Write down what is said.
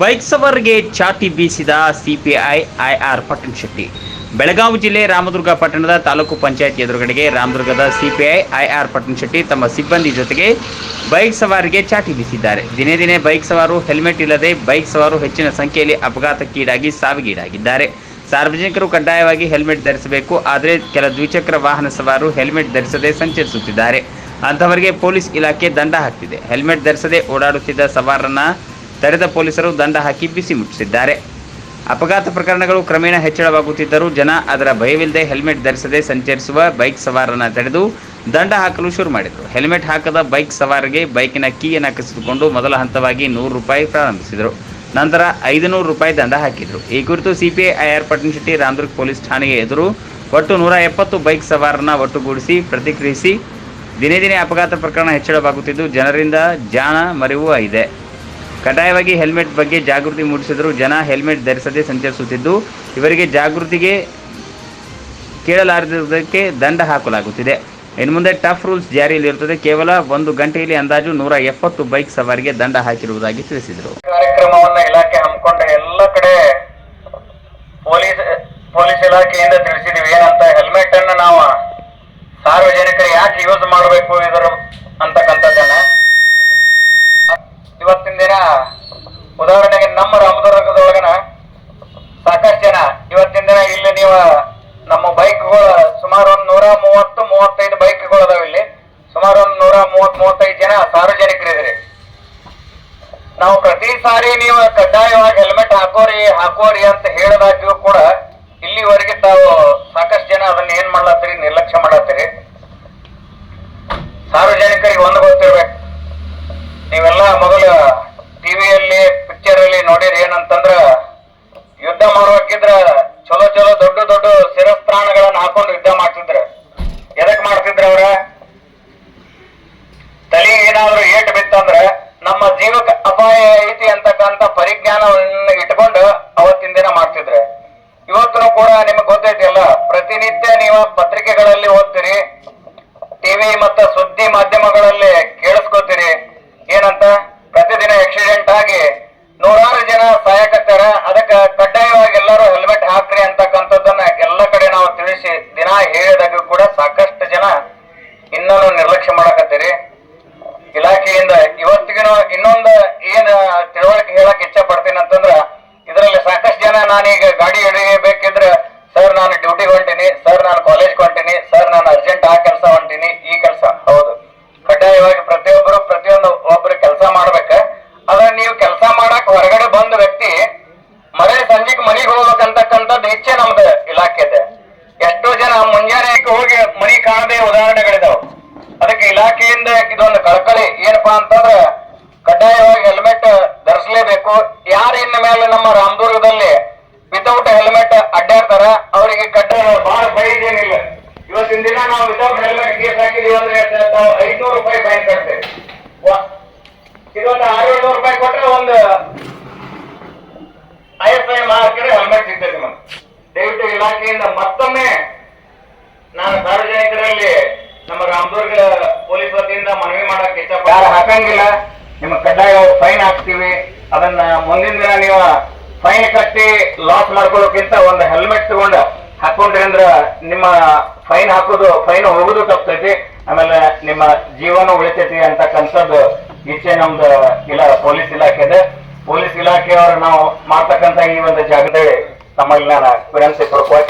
Bike ಸವಾರಿಗೆ ಚಾಟಿ ಬೀಸಿದ CPI IR ಪಟ್ಟಣ ಶೆಟ್ಟಿ. ಬೆಳಗಾವಿ ಜಿಲ್ಲೆ ರಾಮದುರ್ಗ ಪಟ್ಟಣದ ತಾಲೂಕು ಪಂಚಾಯತ್ ಎದುರುಗಡೆಗೆ ರಾಮದುರ್ಗದ ಸಿಪಿಐ ಐಆರ್ ಪಟ್ಟಣ ಶೆಟ್ಟಿ ತಮ್ಮ ಸಿಬ್ಬಂದಿ ಜೊತೆಗೆ ಬೈಕ್ ಸವಾರಿಗೆ ಚಾಟಿ ಬೀಸಿದ್ದಾರೆ. ದಿನೇ ದಿನೇ ಬೈಕ್ ಸವಾರು, ಹೆಲ್ಮೆಟ್ ಇಲ್ಲದೆ ಬೈಕ್ ಸವಾರು ಹೆಚ್ಚಿನ ಸಂಖ್ಯೆಯಲ್ಲಿ ಅಪಘಾತಕ್ಕೀಡಾಗಿ ಸಾವಿಗೀಡಾಗಿದ್ದಾರೆ. ಸಾರ್ವಜನಿಕರು ಕಡ್ಡಾಯವಾಗಿ ಹೆಲ್ಮೆಟ್ ಧರಿಸಬೇಕು, ಆದರೆ ಕೆಲ ದ್ವಿಚಕ್ರ ವಾಹನ ಸವಾರು ಹೆಲ್ಮೆಟ್ ಧರಿಸದೆ ಸಂಚರಿಸುತ್ತಿದ್ದಾರೆ. ಅಂಥವರಿಗೆ ಪೊಲೀಸ್ ಇಲಾಖೆ ದಂಡ ಹಾಕ್ತಿದೆ. ಹೆಲ್ಮೆಟ್ ಧರಿಸದೆ ಓಡಾಡುತ್ತಿದ್ದ ಸವಾರರನ್ನ ತಡೆದ ಪೊಲೀಸರು ದಂಡ ಹಾಕಿ ಬಿಸಿ ಮುಟ್ಟಿಸಿದ್ದಾರೆ. ಅಪಘಾತ ಪ್ರಕರಣಗಳು ಕ್ರಮೇಣ ಹೆಚ್ಚಳವಾಗುತ್ತಿದ್ದರೂ ಜನ ಅದರ ಭಯವಿಲ್ಲದೆ ಹೆಲ್ಮೆಟ್ ಧರಿಸದೆ ಸಂಚರಿಸುವ ಬೈಕ್ ಸವಾರನ ತಡೆದು ದಂಡ ಹಾಕಲು ಶುರು ಮಾಡಿದರು. ಹೆಲ್ಮೆಟ್ ಹಾಕದ ಬೈಕ್ ಸವಾರಿಗೆ ಬೈಕಿನ ಕೀಯನ್ನು ಕಸಿದುಕೊಂಡು ಮೊದಲ ಹಂತವಾಗಿ ನೂರು ರೂಪಾಯಿ ಪ್ರಾರಂಭಿಸಿದರು. ನಂತರ ಐದುನೂರು ರೂಪಾಯಿ ದಂಡ ಹಾಕಿದರು. ಈ ಕುರಿತು CPI I R Pattanashetti Ramdurg police ಠಾಣೆಗೆ ಎದುರು ಒಟ್ಟು ನೂರ ಎಪ್ಪತ್ತು ಬೈಕ್ ಸವಾರನ ಒಟ್ಟುಗೂಡಿಸಿ ಪ್ರತಿಕ್ರಿಯಿಸಿ ದಿನೇ ದಿನೇ ಅಪಘಾತ ಪ್ರಕರಣ ಹೆಚ್ಚಳವಾಗುತ್ತಿದ್ದು ಜನರಿಂದ ಜಾಣ ಮರಿವು ಇದೆ. ಕಡ್ಡಾಯವಾಗಿ ಹೆಲ್ಮೆಟ್ ಬಗ್ಗೆ ಜಾಗೃತಿ ಮೂಡಿಸಿದರು ಜನ ಹೆಲ್ಮೆಟ್ ಧರಿಸದೆ ಸಂಚರಿಸುತ್ತಿದ್ದು, ಇವರಿಗೆ ಜಾಗೃತಿಗೆ ಕೇಳಲಾರದಕ್ಕೆ ದಂಡ ಹಾಕಲಾಗುತ್ತಿದೆ. ಇನ್ನು ಮುಂದೆ ಟಫ್ ರೂಲ್ಸ್ ಜಾರಿಯಲ್ಲಿರುತ್ತದೆ. ಕೇವಲ ಒಂದು ಗಂಟೆಯಲ್ಲಿ ಅಂದಾಜು ನೂರ ಎಪ್ಪತ್ತು ಬೈಕ್ ಸವಾರಿಗೆ ದಂಡ ಹಾಕಿರುವುದಾಗಿ ತಿಳಿಸಿದರು. ಕಾರ್ಯಕ್ರಮವನ್ನು ಇಲಾಖೆ ಹಮ್ಮಿಕೊಂಡ ಎಲ್ಲ ಕಡೆ ಪೊಲೀಸ್ ಪೊಲೀಸ್ ಇಲಾಖೆಯಿಂದ ತಿಳಿಸಿದೀವಿ ಏನಂತ ಹೆಲ್ಮೆಟ್ ಅನ್ನ ನಾವು ಸಾರ್ವಜನಿಕರು ಯಾಕೆ ಯೂಸ್ ಮಾಡಬೇಕು ಇದರ ಅಂತಕ್ಕಂಥದ್ದನ್ನ ಇವತ್ತಿನ ದಿನ ಉದಾಹರಣೆಗೆ ನಮ್ಮ ರಾಮದುರ್ಗದೊಳಗನ ಸಾಕಷ್ಟು ಜನ ಇವತ್ತಿನ ದಿನ ಇಲ್ಲಿ ನೀವು ನಮ್ಮ ಬೈಕ್ಗಳು ಸುಮಾರು ಒಂದು ನೂರ ಮೂವತ್ತು ಮೂವತ್ತೈದು ಬೈಕ್ಗಳು ಅದಾವ ಇಲ್ಲಿ ಸುಮಾರು ಒಂದು ನೂರ ಮೂವತ್ ಮೂವತ್ತೈದು ಜನ ಸಾರ್ವಜನಿಕರಿದ್ರಿ ನಾವು ಪ್ರತಿ ಸಾರಿ ನೀವು ಕಡ್ಡಾಯವಾಗಿ ಹೆಲ್ಮೆಟ್ ಹಾಕೋರಿ ಹಾಕೋರಿ ಅಂತ ಹೇಳದಾಗ್ಯೂ ಕೂಡ ಇಲ್ಲಿವರೆಗೆ ತಾವು ಸಾಕಷ್ಟು ಜನ ಅದನ್ನ ಏನ್ ಮಾಡ್ಲತ್ತೀರಿ, ನಿರ್ಲಕ್ಷ್ಯ ಮಾಡತ್ತೀರಿ ಸಾರ್ವಜನಿಕರಿಗೆ ಒಂದು ಗೊತ್ತಿರ್ಬೇಕು. ನೀವೆಲ್ಲ ಮೊದಲು ಟಿವಿಯಲ್ಲಿ ಪಿಕ್ಚರ್ ಅಲ್ಲಿ ನೋಡಿರಿ ಏನಂತಂದ್ರ ಯುದ್ಧ ಮಾಡ್ಬೇಕಿದ್ರ ಚಲೋ ಚಲೋ ದೊಡ್ಡ ದೊಡ್ಡ ಶಿರಸ್ತ್ರಾಣಗಳನ್ನ ಹಾಕೊಂಡು ಯುದ್ಧ ಮಾಡ್ತಿದ್ರೆ. ಎದಕ್ ಮಾಡ್ತಿದ್ರ ಬಿತ್ತಂದ್ರ ನಮ್ಮ ಜೀವಕ್ಕೆ ಅಪಾಯ ಐತಿ ಅಂತಕ್ಕಂತ ಪರಿಜ್ಞಾನವನ್ನ ಇಟ್ಕೊಂಡು ಅವತ್ತಿನ ದಿನ ಮಾಡ್ತಿದ್ರೆ. ಇವತ್ತು ಕೂಡ ನಿಮ್ಗೆ ಗೊತ್ತೈತಿ ಅಲ್ಲ ಪ್ರತಿನಿತ್ಯ ನೀವು ಪತ್ರಿಕೆಗಳಲ್ಲಿ ಓದ್ತೀರಿ ಟಿವಿ ಮತ್ತು ಸುದ್ದಿ ಮಾಧ್ಯಮಗಳಲ್ಲಿ ಕೇಳಿಸ್ಕೊತೀರಿ ಏನಂತ ಪ್ರತಿದಿನ ಆಕ್ಸಿಡೆಂಟ್ ಆಗಿ ನೂರಾರು ಜನ ಸಾಯಕತ್ತಾರ ಅದಕ್ಕೆ ಕಡ್ಡಾಯವಾಗಿ ಎಲ್ಲರೂ ಹೆಲ್ಮೆಟ್ ಹಾಕ್ರಿ ಅಂತಕ್ಕಂಥದ್ದನ್ನ ಎಲ್ಲ ಕಡೆ ನಾವು ತಿಳಿಸಿ ದಿನ ಹೇಳಿದಾಗ ಕೂಡ ಸಾಕಷ್ಟು ಜನ ಇನ್ನೂ ನಿರ್ಲಕ್ಷ್ಯ ಮಾಡಕತ್ತೀರಿ ಇಲಾಖೆಯಿಂದ ಇವತ್ತಿಗಿನ ಇನ್ನೊಂದು ಏನ್ ತಿಳುವಳಿಕೆ ಹೇಳಕ್ ಇಚ್ಛೆ ಪಡ್ತೀನಿ ಅಂತಂದ್ರ ಇದರಲ್ಲಿ ಸಾಕಷ್ಟು ಜನ ನಾನೀಗ ಗಾಡಿ ಹಿಡಿಯಬೇಕಿದ್ರೆ ಸರ್ ನಾನು ಡ್ಯೂಟಿಗೆ ಹೊಂಟೀನಿ, ಸರ್ ನಾನು ಕಾಲೇಜ್ಗೆ ಹೊಂಟೀನಿ, ಸರ್ ನಾನು ಅರ್ಜೆಂಟ್ ಆ ಕೆಲಸ ಹೊಂಟೀನಿ, ಈ ಕೆಲಸ. ಹೌದು. ಕಡ್ಡಾಯವಾಗಿ ಪ್ರತಿಯೊಬ್ಬರು ಪ್ರತಿಯೊಂದು ಒಬ್ರು ಕೆಲಸ ಮಾಡ್ಬೇಕ. ಆದ್ರೆ ನೀವು ಕೆಲಸ ಮಾಡಕ್ ಹೊರಗಡೆ ಬಂದ ವ್ಯಕ್ತಿ, ಮನೆ ಸಂಜೆಗೆ ಮನೆಗೆ ಹೋಗ್ಬೇಕಂತಕ್ಕಂಥದ್ದು ಇಚ್ಛೆ ನಮ್ದು ಇಲಾಖೆದೆ. ಎಷ್ಟೋ ಜನ ಮುಂಜಾನೆ ಹೋಗಿ ಮನಿ ಕಾಣದೆ ಉದಾಹರಣೆಗಳಿದಾವೆ. ಅದಕ್ಕೆ ಇಲಾಖೆಯಿಂದ ಇದೊಂದು ಕಳಕಳಿ. ಏನಪ್ಪಾ ಅಂತಂದ್ರೆ ಕಡ್ಡಾಯವಾಗಿ ಹೆಲ್ಮೆಟ್ ಧರಿಸಲೇಬೇಕು ಯಾರು ಇನ್ನ ಮೇಲೆ ನಮ್ಮ ರಾಮದುರ್ಗದಲ್ಲಿ ವಿತೌಟ್ ಹೆಲ್ಮೆಟ್ ಅಡ್ಡಾಡ್ತಾರ ಕಡ್ಡಾಯ ಬಹಳ ಫೈನ್ ಏನಿಲ್ಲ ಇವತ್ತಿನ ದಿನ ನಾವು ವಿತೌಟ್ ಹೆಲ್ಮೆಟ್ ಕೇಸ್ ಹಾಕಿದೀವಿ ಅಂದ್ರೆ ನಾವು ಐದ್ನೂರು ರೂಪಾಯಿ ಫೈನ್ ಕಟ್ತೇವೆ. ಇದೊಂದು ಆರು ಏಳ್ನೂರು ರೂಪಾಯಿ ಕೊಟ್ರೆ ಒಂದು ಐ ಎಸ್ ಐ ಹೆಲ್ಮೆಟ್ ಸಿಗ್ತದೆ ನಿಮಗೆ. ದಯವಿಟ್ಟು ಇಲಾಖೆಯಿಂದ ಮತ್ತೊಮ್ಮೆ ನಾನು ಸಾರ್ವಜನಿಕರಲ್ಲಿ ನಮ್ಮ ರಾಮದುರ್ಗ ಪೊಲೀಸ್ ವತಿಯಿಂದ ಮನವಿ ಮಾಡಕ್ಕೆ ಇಷ್ಟಪಡ ಹಾಕಂಗಿಲ್ಲ. ನಿಮ್ಮ ಕಡ್ಡಾಯ ಫೈನ್ ಹಾಕ್ತೀವಿ. ಅದನ್ನ ಮುಂದಿನ ದಿನ ನೀವು ಫೈನ್ ಕಟ್ಟಿ ಲಾಸ್ ಮಾಡ್ಕೊಳ್ಳೋಕ್ಕಿಂತ ಒಂದು ಹೆಲ್ಮೆಟ್ ತಗೊಂಡು ಹಾಕೊಂಡ್ರಿ ಅಂದ್ರ ನಿಮ್ಮ ಫೈನ್ ಹಾಕೋದು, ಫೈನ್ ಹೋಗೋದು ತಪ್ತೈತಿ ಆಮೇಲೆ ನಿಮ್ಮ ಜೀವನ ಉಳಿತೈತಿ ಅಂತಕ್ಕಂಥದ್ದು ಇಚ್ಛೆ ನಮ್ದು ಇಲ್ಲ ಪೊಲೀಸ್ ಇಲಾಖೆದೆ. ಪೊಲೀಸ್ ಇಲಾಖೆಯವರು ನಾವು ಮಾಡ್ತಕ್ಕಂಥ ಈ ಒಂದು ಜಾಗದಲ್ಲಿ ತಮ್ಮಲ್ಲಿ ನಾನು ವಿನಂತಿ ಪೂರ್ವಕವಾಗಿ